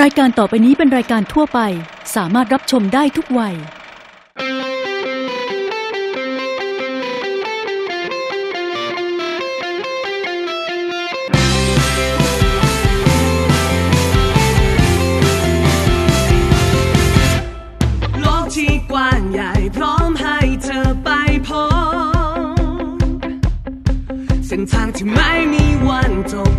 รายการต่อไปนี้เป็นรายการทั่วไป สามารถรับชมได้ทุกวัย โลกที่กว้างใหญ่พร้อมให้เธอไปพบเส้นทางที่ไม่มีวันจบ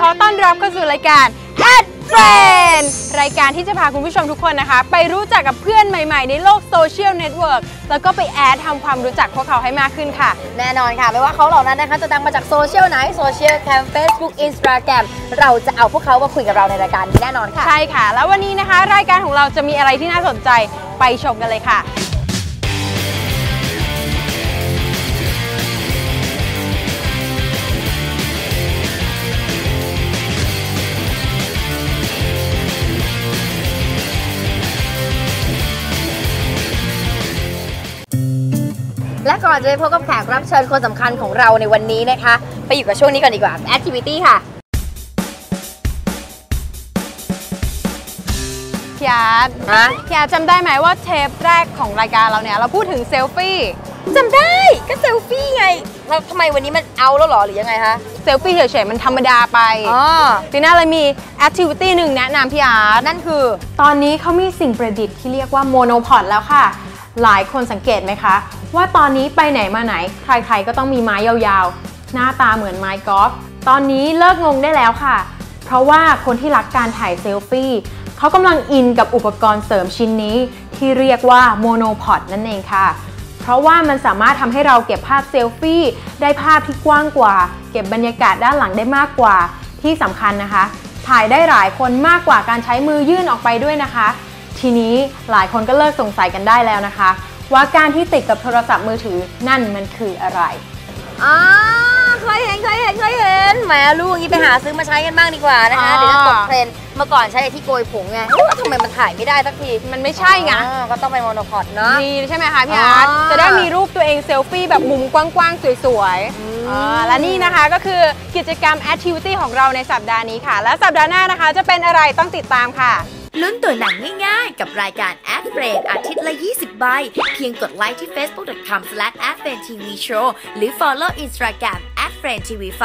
ขอต้อนรับเข้าสู่รายการ Ad Friend รายการที่จะพาคุณผู้ชมทุกคนนะคะ ไปรู้จักกับเพื่อนใหม่ๆ ในโลกโซเชียลเน็ตเวิร์กแล้วก็ไปแอดทำความรู้จักพวกเขาให้มากขึ้นค่ะ แน่นอนค่ะ ไม่ว่าเขาเหล่านั้นนะคะ จะดังมาจากโซเชียลไหนโซเชียลแคม Facebook Instagram เราจะเอาพวกเขามาคุยกับเราในรายการนี้แน่นอนค่ะ ใช่ค่ะ แล้ววันนี้นะคะ รายการของเราจะมีอะไรที่น่าสนใจไปชมกันเลยค่ะ และก่อนจะไปพบกับแขกรับเชิญคนสำคัญของเราในวันนี้นะคะ ไปอยู่กับช่วงนี้ก่อนดีกว่า Activity ค่ะพี่อาร์ตฮะพี่อาร์ตจำได้ไหมว่าเทปแรกของรายการเราเนี่ย เราพูดถึงเซลฟี่จำได้ก็เซลฟี่ไงแล้วทำไมวันนี้มันเอาแล้วเหรอหรือยังไงคะ เซลฟี่เฉยๆมันธรรมดาไปอ๋อปีหน้าเลยมีแอคทิวิตี้หนึ่งแนะนำพี่อาร์ตนั่นคือ ตอนนี้เขามีสิ่งประดิษฐ์ที่เรียกว่าโมโนพอดแล้วค่ะ หลายคนสังเกตไหมคะ ว่าตอนนี้ไปไหนมาไหน ใครๆก็ต้องมีไม้ยาวๆ หน้าตาเหมือนไม้กอล์ฟตอนนี้เลิกงงได้แล้วค่ะ เพราะว่าคนที่รักการถ่ายเซลฟี่เขากำลังอินกับอุปกรณ์เสริมชิ้นนี้ ที่เรียกว่าโมโนพอดนั่นเองค่ะ เพราะว่ามันสามารถทำให้เราเก็บภาพเซลฟี่ได้ภาพที่กว้างกว่า เก็บบรรยากาศด้านหลังได้มากกว่าที่สำคัญนะคะ ถ่ายได้หลายคนมากกว่าการใช้มือยื่นออกไปด้วยนะคะ ทีนี้หลายคนก็เลิกสงสัยกันได้แล้วนะคะ ว่าการที่ติดกับโทรศัพท์มือถือนั่นมันคืออะไรอ่าเคยเห็นเคยเห็นเคยเห็นแหมลูกอย่างนี้ไปหาซื้อมาใช้กันบ้างดีกว่านะคะอ่าเดี๋ยวจะตกเทรนด์เมื่อก่อนใช้ไอ้ที่โกยผงไงเอ้ยทำไมมันถ่ายไม่ได้สักทีมันไม่ใช่ไงอ๋อก็ต้องเป็นโมโนพอดเนาะ ดีใช่ไหมคะพี่อาร์ตอ่าจะได้มีรูปตัวเองเซลฟี่แบบมุมกว้างๆ สวยๆอ่าและนี่นะคะก็คือกิจกรรม Activity ของเราในสัปดาห์นี้ค่ะ และสัปดาห์หน้านะคะจะเป็นอะไรต้องติดตามค่ะ ลุ้นตัวหนังง่ายๆ กับรายการ Ad f r i e อาทิตย์ละ 20 ใบ เพียงกดไลค์ที่ facebook.com/adfriendtvshow หรือ follow Instagram @friendtv5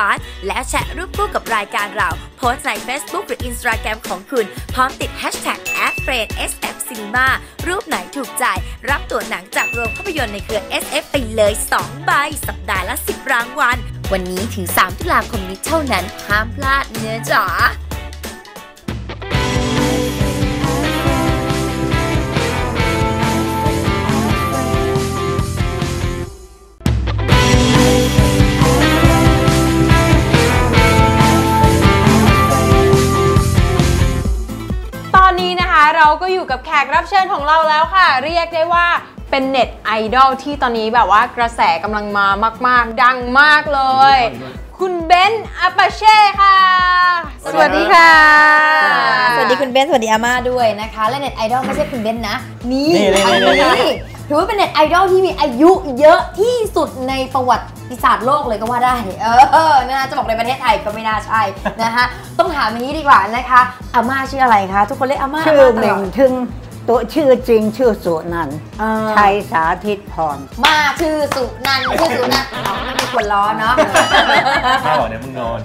และแชร์รูปคู่กับรายการเรา โพสต์ใน Facebook หรือ Instagram ของคุณ พร้อมติด hashtag @friendsfcinema รูปไหนถูกใจ รับตัวหนังจากโรงภาพยนตร์ในเครือ SF ไปเลย 2 ใบ สัปดาห์ละ 10 รางวัล วันนี้ถึง 3 ตุลาคมนี้เท่านั้น ห้ามพลาดเนื้อจ๋า เราก็อยู่กับแขกรับเชิญของเราแล้วค่ะ เรียกได้ว่าเป็นเน็ตไอดอลที่ตอนนี้แบบว่ากระแสกำลังมามาก ๆ ดังมากเลย คุณเบนซ์อาปาเช่ค่ะ สวัสดีค่ะ สวัสดีคุณเบนซ์สวัสดีอาม่าด้วยนะคะ และเน็ตไอดอลไม่ใช่คุณเบนซ์นะ นี่นี่นี่อันนี่นี้ ถือว่าเป็นเน็ตไอดอลที่มีอายุเยอะที่สุดในประวัติศาสตร์โลกเลยก็ว่าได้ เออนะคะจะบอกในประเทศไทยก็ไม่น่าใช่นะคะ ต้องถามอย่างนี้ดีกว่านะคะอาม่าชื่ออะไรคะ ทุกคนเรียกอาม่าชื่อาม่าตเหลม่องดถึงตัวชื่อจริงชื่อสุนันท์เออชัยสาธิตพร มาชื่อสุนันท์ชื่อสุนันท์อ๋อไม่มีคนล้อเนาะข้าวเดี๋ยวมึงนอน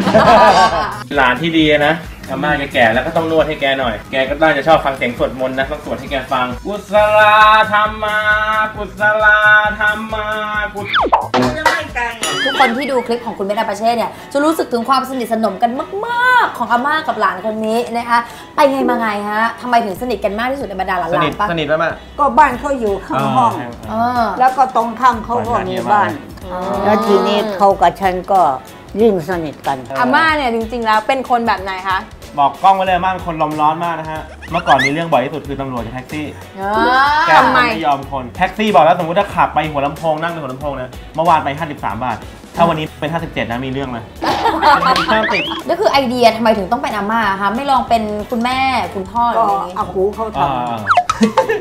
หลานที่ดีนะ อาม่าแกแก่แล้วก็ต้องนวดให้แกหน่อย แกก็น่าจะชอบฟังเสียงสวดมนต์นะต้องสวดให้แกฟัง กุศลาธรรมา กุศลาธรรมา กุศทุกคนที่ดูคลิปของคุณเบนอาปาเช่เนี่ยจะรู้สึกถึงความสนิทสนมกันมาก ๆ ของอาม่ากับหลานคนนี้นะคะ ไปไงมาไงฮะทำไมถึงสนิทกันมากที่สุดในบรรดาหลาสนิทนๆปะสนิทไหมแม่ก็บ้านเขาอยู่ข้างห้อง เออแล้วก็ตรงข้ามเขาก็มีบ้าน แล้วทีนี้เขากับฉันก็ยิ่งสนิทกัน อาม่าเนี่ยจริง ๆ แล้วเป็นคนแบบไหนคะ บอกกล้องไว้เลยอาม่าเป็นคนลมร้อนมากนะฮะ เมื่อก่อนมีเรื่องบ่อยที่สุดคือตำรวจกับแท็กซี่แกทำไม ไม่ยอมคน แท็กซี่บอกแล้วสมมติถ้าขับไปหัวลำโพงนั่งในหัวลำโพงนะ เมื่อวานไป 53 บาท ถ้าวันนี้เป็น 57 นะมีเรื่องเลย ห้ามติด ก็คือไอเดียทำไมถึงต้องเป็นอาม่าคะไม่ลองเป็นคุณแม่คุณพ่อหรือก็อะไรอย่างงี้อากูเขาทอ่า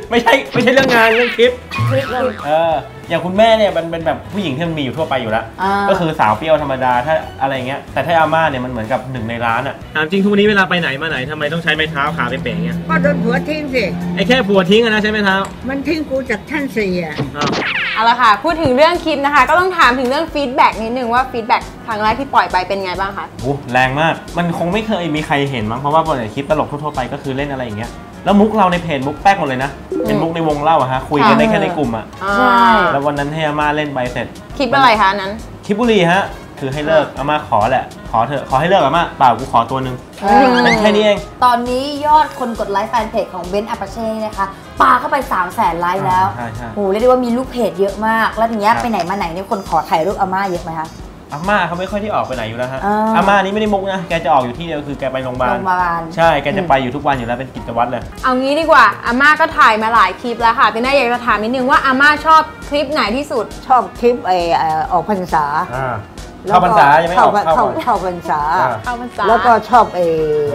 ไม่ใช่ไม่ใช่เรื่องงานเรื่องคลิปคลิปเลยเอออย่างคุณแม่เนี่ยมันเป็นแบบผู้หญิงที่มันมีอยู่ทั่วไปอยู่แล้ว อ่า ก็คือสาวเปรี้ยวธรรมดาถ้าอะไรเงี้ยแต่ถ้าอาม่าเนี่ยมันเหมือนกับหนึ่งในร้านอะถามจริงทุกวันนี้เวลาไปไหนมาไหนทำไมต้องใช้ไม้เท้าขาเป๋ๆเงี้ยำก็โดนผัวทิ้งสิ ไอ้แค่ผัวทิ้งอะนะใช้ไม้เท้ามันทิ้งกูจากชั้นสี่อะอ้าว เอาละค่ะ พูดถึงเรื่องคลิปนะคะ ก็ต้องถามถึงเรื่องฟีดแบ็กนิดนึงว่าฟีดแบ็กค รั้งแรกที่ปล่อยไปเป็นไงบ้างคะโอ้แรงมาก มันคงไม่เคยมีใครเห็นมั้งเพราะว่าปกติคลิปตลกทั่วๆไปก็คือเล่นอะไรอย่างเงี้ยแล้วมุกเราในเพจมุกแป๊กหมดเลยนะ เป็นมุกในวงเล่าอะฮะคุยกันได้แค่ในกลุ่มอะใช่แล้ววันนั้นให้อาม่าเล่นไปเสร็จคลิปอะไรคะอันนั้นคลิปบุรีฮะคือให้เลิกอาม่าขอแหละ ขอเถอะขอให้เลิกอาม่าเปล่ากูขอตัวหนึ่งเออเป็นแค่นี้เอง ตอนนี้ยอดคนกดไลค์แฟนเพจของเบนอาปาเช่นะคะปาเข้าไป 3 0 0แสนไลค์แล้วใช่ใช่โหเรียกได้ว่ามีลูกเพจเยอะมาก แล้วอย่างเงี้ยครับไปไหนมาไหนเนี่ยคนขอถ่ายรูปอาม่าเยอะไหมคะ อาม่าเขาไม่ค่อยที่ออกไปไหนอยู่แล้วฮะอ่า อาม่านี้ไม่ได้มุกนะแกจะออกอยู่ที่เดียวคือแกไปโรงพยาบาโรลงพยาบาล ใช่แกจะไปอยู่ทุกวันอยู่แล้วเป็นกิจวัตรเลย เอางี้ดีกว่าอาม่าก็ถ่ายมาหลายคลิปแล้วค่ะติน่าอยากจะถามนิดนึงว่าอาม่าชอบคลิปไหนที่สุด ชอบคลิปไอ้เอ่อออกพรรษาอ่าแล้ว เข้าพรรษายังไม่ออกเข้าเข้าเข้าก่อนเข้าพรรษาอ่าเข้าพรรษา แล้วก็ชอบไอ้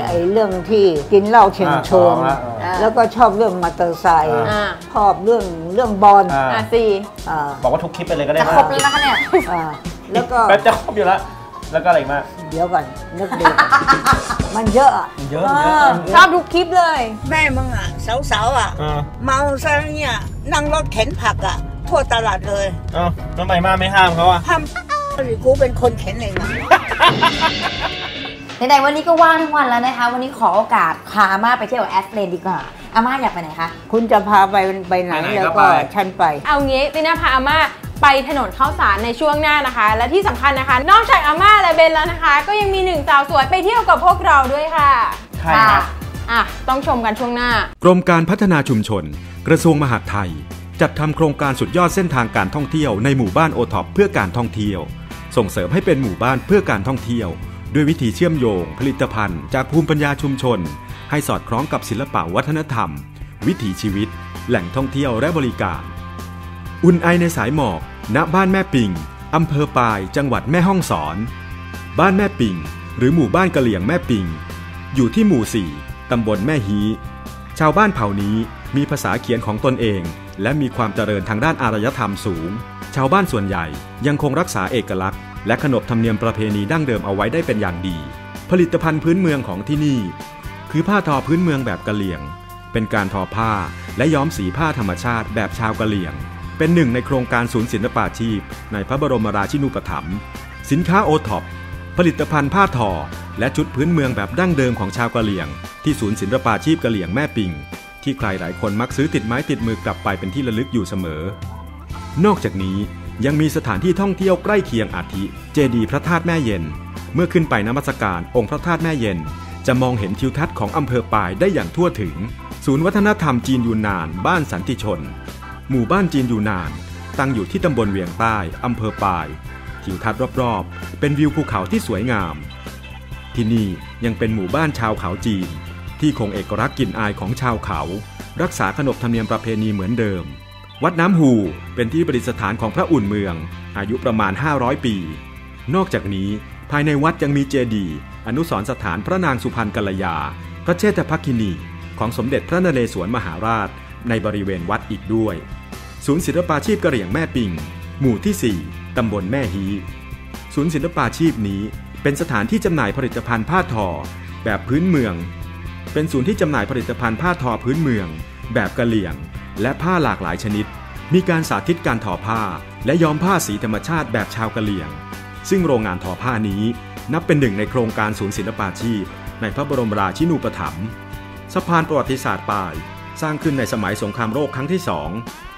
ไอ้เรื่องที่กินเหล้าเชิงชวนอ่าอ่าแล้วก็ชอบเรื่องมอเตอร์ไซค์อ่าชอบเรื่องเรื่องบอลอ่าอะสี่อ่าบอกว่าทุกคลิปไปเลยก็ได้จะครบแล้วนะคะเนี่ยอ่าแล้วก็แป๊บจะครบอยู่แล้วแล้วก็อะไรอีกมากเดี๋ยวก่อนนึกดีมันเยอะอะเยอะเยอะชอบทุกคลิปเลย แม่มึงอะสาวๆอะเออเมาซะเนี่ยนั่งรถเข็นผักอะ ทั่วตลาดเลยเอ้าทำไมมาไม่ห้ามเขาอะห้าม หรือกูเป็นคนเข็นเองอะไหนๆวันนี้ก็ว่างทั้งวันแล้วนะคะ วันนี้ขอโอกาสพาอาม่าไปเที่ยวแอสเลนดีกว่าอาม่าอยากไปไหนคะคุณจะพาไปไปไหนไปไหนแล้วก็ก็ไป ฉันไปเอางี้ติน่าพาอาม่าไปถนนข้าวสารในช่วงหน้านะคะ และที่สำคัญนะคะ นอกจากอาม่าและเบนแล้วนะคะ ก็ยังมีหนึ่งสาวสวยไปเที่ยวกับพวกเราด้วยค่ะใครครับ อะต้องชมกันช่วงหน้า กรมการพัฒนาชุมชน กระทรวงมหาดไทย จัดทำโครงการสุดยอดเส้นทางการท่องเที่ยวในหมู่บ้านโอท็อปเพื่อการท่องเที่ยว ส่งเสริมให้เป็นหมู่บ้านเพื่อการท่องเที่ยว ด้วยวิธีเชื่อมโยง ผลิตภัณฑ์ จากภูมิปัญญาชุมชน ให้สอดคล้องกับศิลปะวัฒนธรรม วิถีชีวิต แหล่งท่องเที่ยวและบริการ อุ่นไอในสายหมอก ณบ้านแม่ปิงอำเภอปาย จังหวัดแม่ฮ่องสอน บ้านแม่ปิง หรือหมู่บ้านกะเหลี่ยงแม่ปิง อยู่ที่หมู่ 4 ตำบลแม่ฮี ชาวบ้านเผ่านี้มีภาษาเขียนของตนเอง และมีความเจริญทางด้านอารยธรรมสูง ชาวบ้านส่วนใหญ่ยังคงรักษาเอกลักษณ์ และขนบธรรมเนียมประเพณีดั้งเดิมเอาไว้ได้เป็นอย่างดี ผลิตภัณฑ์พื้นเมืองของที่นี่ คือผ้าทอพื้นเมืองแบบกะเหลี่ยง เป็นการทอผ้าและย้อมสีผ้าธรรมชาติแบบชาวกะเหลี่ยง เป็นหนึ่งในโครงการศูนย์ศิลปาชีพ ในพระบรมราชินูปถัมภ์สินค้าโอท็อปผลิตภัณฑ์ผ้าทอและชุดพื้นเมืองแบบดั้งเดิมของชาวกะเหลี่ยง ที่ศูนย์ศิลปาชีพกะเหลี่ยงแม่ปิง ที่ใครหลายคนมักซื้อติดไม้ติดมือกลับไปเป็นที่ระลึกอยู่เสมอ นอกจากนี้ยังมีสถานที่ท่องเที่ยวใกล้เคียงอาทิ เจดีพระธาตุแม่เย็น เมื่อขึ้นไปนมัสการองค์พระธาตุแม่เย็น จะมองเห็นทิวทัศน์ของอำเภอปายได้อย่างทั่วถึง ศูนย์วัฒนธรรมจีนยูนนาน บ้านสันติชน หมู่บ้านจีนยูนาน ตั้งอยู่ที่ตำบลเวียงใต้อำเภอปาย ทิวทัศน์รอบๆ เป็นวิวภูเขาที่สวยงาม ที่นี่ยังเป็นหมู่บ้านชาวเขาจีน ที่คงเอกลักษณ์กลิ่นอายของชาวเขา รักษาขนบธรรมเนียมประเพณีเหมือนเดิม วัดน้ำหูเป็นที่ประดิษฐานของพระอุ่นเมือง อายุประมาณ 500 ปี นอกจากนี้ภายในวัดยังมีเจดีย์อนุสรณ์สถานพระนางสุพรรณกัลยา พระเชษฐภักคินี ของสมเด็จพระนเรศวรมหาราช ในบริเวณวัดอีกด้วย ศูนย์ศิลปาชีพกระเหรี่ยงแม่ปิง หมู่ที่ 4 ตำบลแม่ฮีศูนย์ศิลปาชีพนี้เป็นสถานที่จำหน่ายผลิตภัณฑ์ผ้าทอ แบบพื้นเมือง เป็นศูนย์ที่จำหน่ายผลิตภัณฑ์ผ้าทอพื้นเมือง แบบกะเหลี่ยง และผ้าหลากหลายชนิด มีการสาธิตการทอผ้า และย้อมผ้าสีธรรมชาติแบบชาวกะเหลี่ยง ซึ่งโรงงานทอผ้านี้นับเป็นหนึ่งในโครงการศูนย์ศิลปาชีพ ในพระบรมราชินูปถัมภ์สะพานประวัติศาสตร์ปาย สร้างขึ้นในสมัยสงครามโลกครั้งที่สอง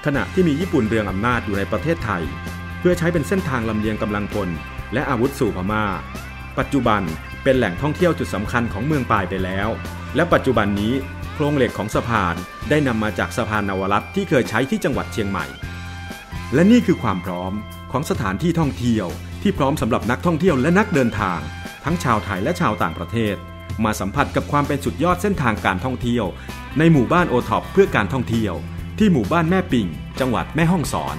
ขณะที่มีญี่ปุ่นเรืองอำนาจอยู่ในประเทศไทย เพื่อใช้เป็นเส้นทางลำเลียงกำลังพล และอาวุธสู่พม่า ปัจจุบันเป็นแหล่งท่องเที่ยวจุดสำคัญของเมืองปายไปแล้ว และปัจจุบันนี้โครงเหล็กของสะพานได้นำมาจากสะพานนวรัตน์ที่เคยใช้ที่จังหวัดเชียงใหม่ และนี่คือความพร้อมของสถานที่ท่องเที่ยว ที่พร้อมสำหรับนักท่องเที่ยวและนักเดินทาง ทั้งชาวไทยและชาวต่างประเทศ มาสัมผัสกับความเป็นสุดยอดเส้นทางการท่องเที่ยว ในหมู่บ้านโอท็อปเพื่อการท่องเที่ยว ที่หมู่บ้านแม่ปิ่ง จังหวัดแม่ฮ่องสอน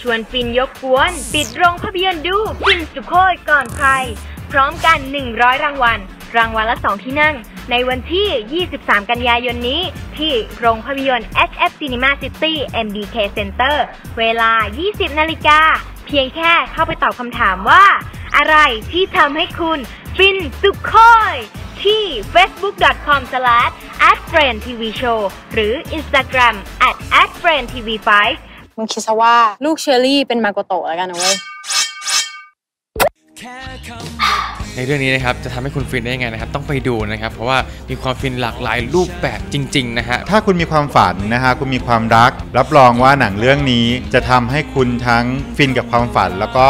ชวนฟินยกกวน ปิดโรงภาพยนตร์ดู ฟินสุโคยก่อนใคร พร้อมกัน 100 รางวัล รางวัลละ 2 ที่นั่ง ในวันที่ 23 กันยายนนี้ ที่โรงภาพยนตร์ SF Cinema City MBK Center เวลา 20 นาฬิกา เพียงแค่เข้าไปตอบคำถามว่า อะไรที่ทำให้คุณฟินสุโคยที่ facebook.com/adfriendtvshow หรือ Instagram @adfriendtv5 มึงคิดซะว่าลูกเชอรี่เป็นมาโกโตะแล้วกันนะเว้ย ในเรื่องนี้นะครับจะทำให้คุณฟินได้ยังไงนะครับ ต้องไปดูนะครับ เพราะว่ามีความฟินหลากหลายรูปแบบจริง ๆ นะฮะ ถ้าคุณมีความฝันนะฮะคุณมีความรัก รับรองว่าหนังเรื่องนี้จะทำให้คุณทั้งฟินกับความฝัน แล้วก็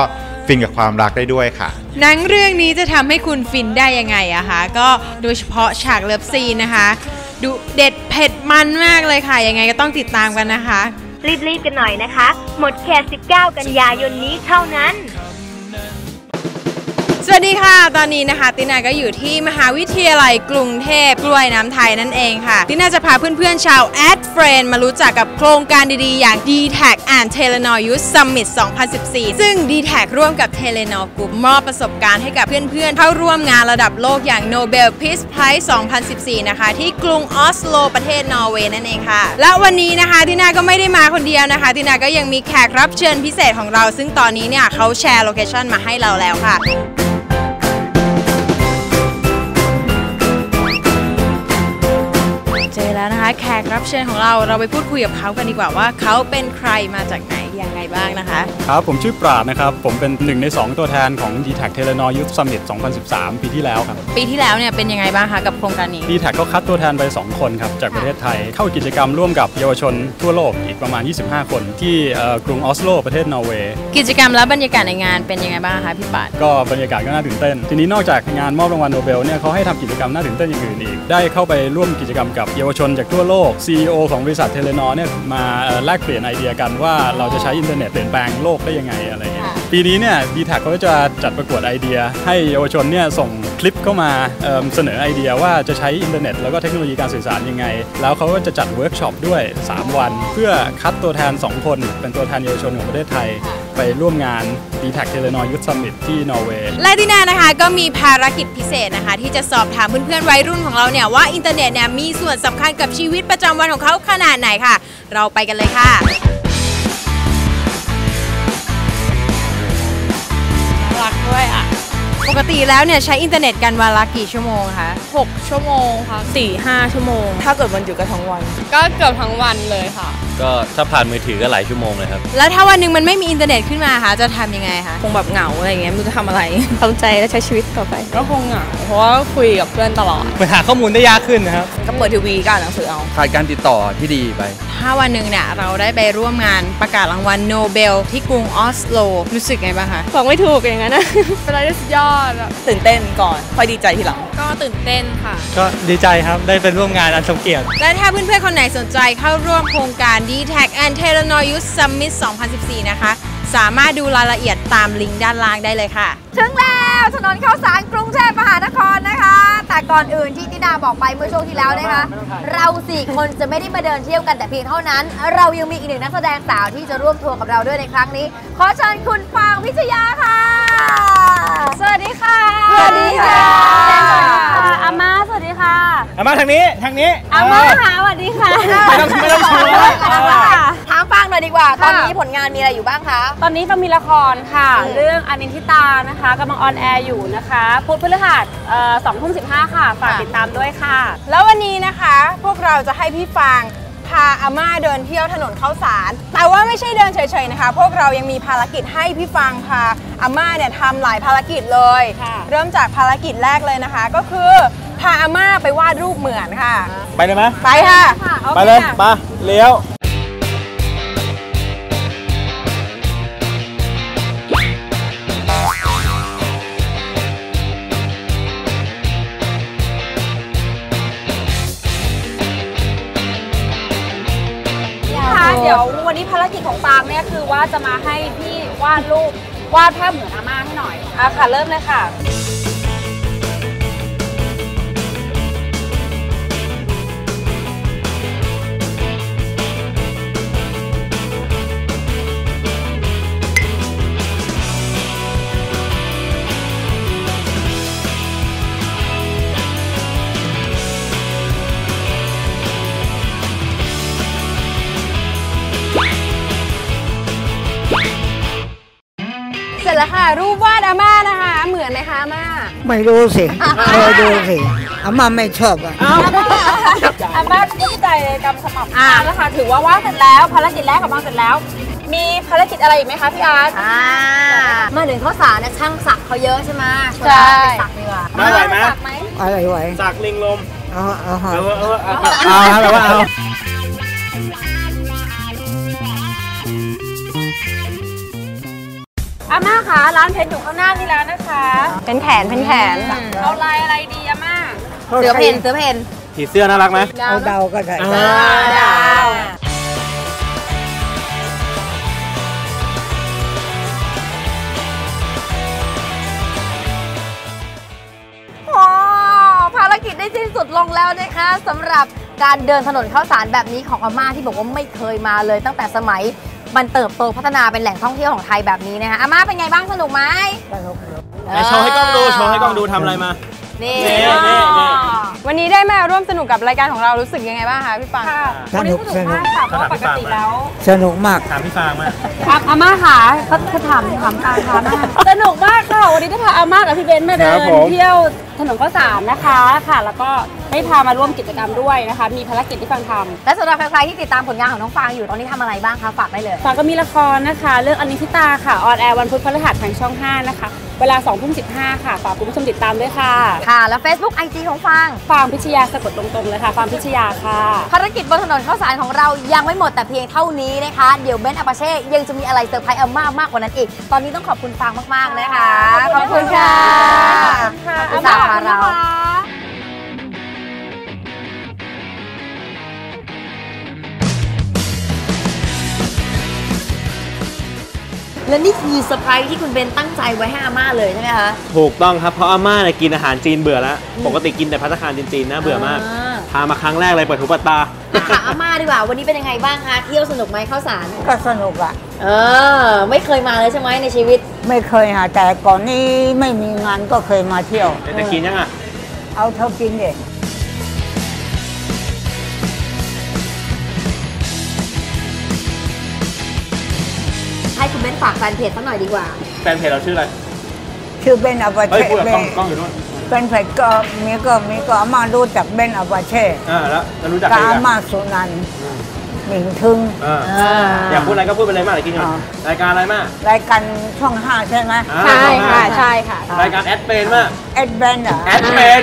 ฟินกับความรักได้ด้วยค่ะ หนังเรื่องนี้จะทำให้คุณฟินได้ยังไงอะคะก็โดยเฉพาะฉากเลิฟซีนนะคะ ดูเด็ดเผ็ดมันมากเลยค่ะ ยังไงก็ต้องติดตามกันนะคะ รีบๆกันหน่อยนะคะ หมดแค่19 กันยายนนี้เท่านั้น สวัสดีค่ะ ตอนนี้นะคะ ตินาก็อยู่ที่มหาวิทยาลัยกรุงเทพกล้วยน้ำไทยนั่นเองค่ะ ตินาจะพาเพื่อนๆชาว Ad Friend มารู้จักกับโครงการดีๆ อย่าง d t a c and Telenor Youth Summit 2014 ซึ่ง d t a c ร่วมกับ Telenor Group มอบประสบการณ์ให้กับเพื่อนๆ เข้าร่วมงานระดับโลกอย่าง Nobel Peace Prize 2014 นะคะ ที่กรุงออสโลประเทศนอร์เวย์นั่นเองค่ะ และวันนี้นะคะ ตินาก็ไม่ได้มาคนเดียวนะคะ ตินาก็ยังมีแขกรับเชิญพิเศษของเรา ซึ่งตอนนี้เนี่ยเขาแชร์โลเคชันมาให้เราแล้วค่ะ แล้วนะคะ แขกรับเชิญของเราเราไปพูดคุยกับเขากันดีกว่าว่าเขาเป็นใครมาจากไหนยังไงบ้างนะคะ ครับ ผมชื่อปราดนะครับ ผมเป็นหนึ่งใน 2 ตัวแทนของ d t a c Telenor Youth Summit 2013 ปีที่แล้วครับ ปีที่แล้วเนี่ยเป็นยังไงบ้างคะกับโครงการนี้ d t a c ก็คัดตัวแทนไป 2 คนครับ จากประเทศไทย เข้ากิจกรรมร่วมกับเยาวชนทั่วโลกอีกประมาณ 25 คน ที่เอ่อกรุงออสโลประเทศนอร์เวย์กิจกรรมและบรรยากาศในงานเป็นยังไงบ้างคะพี่ปาดก็บรรยากาศก็น่าตื่นเต้น ทีนี้นอกจากงานมอบรางวัลโนเบลเนี่ยเขาให้ทำกิจกรรมน่าตื่นเต้นอย่างอื่นอีกได้เข้าไปร่วมกิจกรรมกับเยาวชนจากทั่วโลก CEO ของบริษัทเทเลนอเนี่ยมาเอ่อแลกเปลี่ยนไอเดียกันว่าเราจะใช้อินเทอร์เน็ตเปลี่ยนแปลงโลกได้ยังไงอะไรเงี้ยปีนี้เนี่ยดีแท็เขาก็จะจัดประกวดไอเดีย ให้เยาวชนเนี่ยส่งคลิปเข้ามาเอิ่มเสนอไอเดียว่าจะใช้อินเทอร์เน็ตแล้วก็เทคโนโลยีการสื่อสารยังไง แล้วเขาก็จะจัดเวิร์กช็อปด้วย 3 วัน เพื่อคัดตัวแทน 2 คน เป็นตัวแทนเยาวชนของประเทศไทย ไปร่วมงาน d t a c Telenor Youth Summit ที่นอร์เวย์และที่น่านะคะก็มีภารกิจพิเศษนะคะ ที่จะสอบถามเพื่อนๆวัยรุ่นของเราเนี่ยว่าอินเทอร์เน็ตเนี่ยมีส่วนสำคัญกับชีวิตประจำวันของเขาขนาดไหนค่ะ เราไปกันเลยค่ะ รักด้วยอะ ปกติแล้วเนี่ยใช้อินเทอร์เน็ตกันวันละกี่ชั่วโมงคะ 6 ชั่วโมงค่ะ4 5 ชั่วโมง ถ้าเกิดวันหยุดก็ทั้งวัน ก็เกือบทั้งวันเลยค่ะ ก็ถ้าผ่านมือถือก็หลายชั่วโมงเลยครับ แล้วถ้าวันหนึ่งมันไม่มีอินเทอร์เน็ตขึ้นมาคะจะทำยังไงคะคงแบบเหงาอะไรอย่างเงี้ยไม่รู้จะทำอะไรทำใจและใช้ชีวิตต่อไป ก็คงเหงาเพราะว่าคุยกับเพื่อนตลอดไปหาข้อมูลได้ยากขึ้นนะครับก็เปิดทีวีก็อ่านหนังสือเอาขาดการติดต่อที่ดีไป ถ้าวันหนึ่งเนี่ยเราได้ไปร่วมงานประกาศรางวัลโนเบลที่กรุงออสโลรู้สึกไงบ้างคะบอกไม่ถูกอย่างนั้นนะเป็นอะไรที่สุดยอดอะตื่นเต้นก่อนค่อยดีใจทีหลัง ก็ตื่นเต้นค่ะ ก็ดีใจครับได้ไปร่วมงานอันสมเกียรติและถ้าเพื่อนๆคนไหนสนใจเข้าร่วมโครงการ d t a c and Telenor Youth Summit 2014 นะคะ สามารถดูรายละเอียดตามลิงก์ด้านล่างได้เลยค่ะ ถึงแล้วถนนข้าวสารกรุงเทพมหานครนะคะ แต่ก่อนอื่นที่ตินาบอกไปเมื่อช่วงที่แล้วนะคะ เราสี่คนจะไม่ได้มาเดินเที่ยวกันแต่เพียงเท่านั้น เรายังมีอีกหนึ่งนักแสดงสาวที่จะร่วมทัวร์กับเราด้วยในครั้งนี้ ขอเชิญคุณฟางพิชยาค่ะ สวัสดีค่ะ สวัสดีค่ะอาม่าสวัสดีค่ะอามาทางนี้ทางนี้อาม่าหาสวัสดีค่ะไม่ต้องไม่ต้องชูกว่า ตอนค่ะนี้ผลงานมีอะไรอยู่บ้างคะ ตอนนี้ก็มีละครค่ะอืมเรื่องอนินทิตานะคะกำลังออนแอร์อยู่นะคะพุธพฤหัสสองทุ่มสิบห้าค่ะ ฝากติดตามด้วยค่ะ แล้ววันนี้นะคะ พวกเราจะให้พี่ฟาง พาอาม่าเดินเที่ยวถนนข้าวสาร แต่ว่าไม่ใช่เดินเฉยๆนะคะ พวกเรายังมีภารกิจให้พี่ฟางพาอาม่าเนี่ยทำหลายภารกิจเลย เริ่มจากภารกิจแรกเลยนะคะ ก็คือพาอาม่าไปวาดรูปเหมือนค่ะ ไปเลยไหมไปค่ะ ไปเลยไปเลี้ยว ของฟางเนี่ยคือว่าจะมาให้พี่วาดรูปวาดภาพเหมือนอาม่าให้หน่อยอะค่ะเริ่มเลยค่ะ ปวาดอาม่านะคะ เหมือนไหมคะอาม่าไม่รู้สิเคยดูสิอาม่าไม่ชอบอะ อาม่าตั้งใจกำสมับอ่า แล้วค่ะถือว่าวาดเสร็จแล้วภารกิจแรกของฟางเสร็จแล้ว มีภารกิจอะไรอีกไหมคะพี่อาร์ต อ่ามาถึงข้าวสารเนี่ยช่างสักเขาเยอะใช่ไหมชวนใช่ไปสักดีกว่า มาไหวไหมสักไหมอะไรไหวสักลิงลม เอาเอาเอาเออเออเอาเอาเอาแบบว่าเอา อาม่าคะร้านเพชรอยู่ข้างหน้านี่แล้วนะคะเป็นแขนเป็นแขนเอาลายอะไรดีอาม่าเสือเพนเสือเพนผีเสื้อน่ารักไหมเอาเดาก็ได้อ่าดาวโอ้ภารกิจได้สิ้นสุดลงแล้วนะคะสำหรับการเดินถนนข้าวสารแบบนี้ของอาม่าที่บอกว่าไม่เคยมาเลยตั้งแต่สมัย มันเติบโตพัฒนาเป็นแหล่งท่องเที่ยวของไทยแบบนี้นะคะอาม่าเป็นไงบ้างสนุกไหมไหนโชว์ให้กล้องดูโชว์ให้กล้องดูทำอะไรมา นี่นี่นี่นี่ วันนี้ได้มาร่วมสนุกกับรายการของเรารู้สึกยังไงบ้างคะพี่ฟางสนุกสนุกค่ะเพราะว่าปกติแล้วสนุกมาก ถามพี่ฟางมาอาอาม่าค่ะเขาเขาถามถามตามค่ะสนุกมากค่ะวันนี้ได้พาอาม่ากับพี่เบนซ์มาเดิครันบผมเที่ยวถนนข้าวสารนะคะค่ะ แล้วก็ ได้พามาร่วมกิจกรรมด้วยนะคะ มีภารกิจที่ฟังทำและสำหรับใครๆที่ติดตามผลงานของน้องฟางอยู่ตอนนี้ทำอะไรบ้างคะฝากได้เลยฟางก็มีละครนะคะ เรื่องอนิชิตาค่ะออนแอร์วันพุธพฤหัสทางช่อง 5 นะคะ เวลา2ทุ่ม15 ค่ะฝากคุณผู้ชมติดตามด้วยค่ะ ค่ะ แล้ว Facebook IG ของฟางฟางพิชยาสะกดตรงๆเลยค่ะฟางพิชยาค่ะ ภารกิจบนถนนข้าวสารของเรายังไม่หมดแต่เพียงเท่านี้นะคะ เดี๋ยวเบนซ์อาปาเช่ยังจะมีอะไรเซอร์ไพรส์อาม่ามากกว่านั้นอีก ตอนนี้ต้องขอบคุณฟางมากๆนะคะ ขอบคุณค่ะขอบคุณค่ะขอบคุณสาค่ะพาเรา และนี่คือเซอร์ไพรส์ที่คุณเบนตั้งใจไว้ให้อาม่าเลยใช่ไหมคะถูกต้องครับเพราะอาม่าเนี่ยกินอาหารจีนเบื่อแล้ว ปกติกินแต่พัตตาคารจีนๆนะเบื่อมากอ่าพามาครั้งแรกเลยเปิดหูเปิดตาถามอาม่าดีกว่า วันนี้เป็นยังไงบ้างคะเที่ยวสนุกไหมข้าวสาร ก็สนุกอะเออ ไม่เคยมาเลยใช่ไหมในชีวิต ไม่เคยหาแต่ก่อนนี้ไม่มีงานก็เคยมาเที่ยว แต่กินยังอะเอาเท่ากินเอ เบนฝากแฟนเพจสักหน่อยดีกว่า แฟนเพจเราชื่ออะไร ชื่อเบนอาบาเฮ้ยเช่พูดกับเบกล้อนงกล้องอยู่นู่นเป็นเพจก็มีก็มีก็อาม่ารู้จักเบนอาบาเช่อ่าแล้วแล้วรู้จักกับใครอากันม่าสุนันท์หมิงทึง อ่าอยากพูดอะไรก็พูดไปเลยมากเลยกินก่อนรายการอะไรมาก รายการช่องห้าใช่ไหมอ่าช่องห้าใช่ค่ะ รายการแอดเฟนมากเอ็ดเบนเหรอแอดเฟน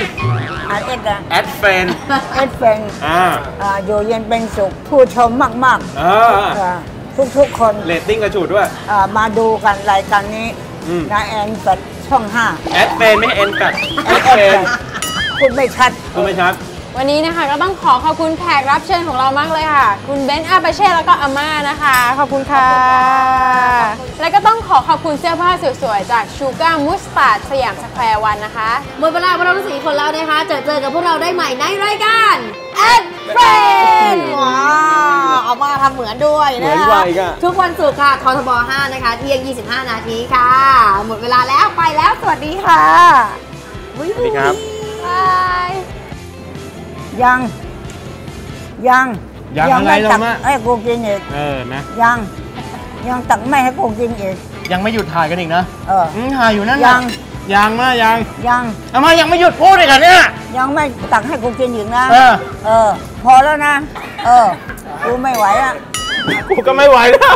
อะเอ็ดอะแอดเฟนเอ็ดเบนอ่าอ่าอยู่เย็นเป็นสุขผู้ชมมาก อ่าๆทุก ทุกๆคนเรตติ้งกระฉูดด้วย อ่ามาดูกันรายการนี้อืม นะแอนกับช่องห้าแอดเฟนไม่ใช่เอ็นกัดแอดเฟนพูดไม่ชัด คุณไม่ชัด วันนี้นะคะก็ต้องขอขอบคุณแขกรับเชิญของเรามากเลยค่ะ คุณเบนซ์อาปาเช่แล้วก็อาม่านะคะ ขอบคุณค่ะ แล้วก็ต้องขอขอบคุณเสื้อผ้าสวยๆจากชูการ์มุสตาร์ดสยามสแควร์วันนะคะ หมดเวลาของเราทั้งสี่คนแล้วนะคะ เจอเจอกับพวกเราได้ใหม่ในรายการ แอดเฟรนว้าวเอามาทำเหมือนด้วยเหมืนะอนคะกว่าอีกอะ ทุกวันศุกร์ค่ะททบ 5 นะคะเที่ยง 25 นาทีค่ะ หมดเวลาแล้วไปแล้ว สวัสดีค่ะสวัสดีครับ บายยัง ยังยังยัอะไรไม่หรตัอกกมาให้กูกินอีกเออนะยัง ยังตักไม่ให้กูกินอีกยังไม่หยุดถ่ายกันอีกนะเออมถ่ายอยู่นั่นยัน่ะง ยังมายังยังอามายังไม่หยุดพูดเลยกันเนี่ยยังไม่ตักให้กูกินอีกนะเออเออ พอแล้วนะ เออ กูไม่ไหวอะกูก็ไม่ไหวแล้ว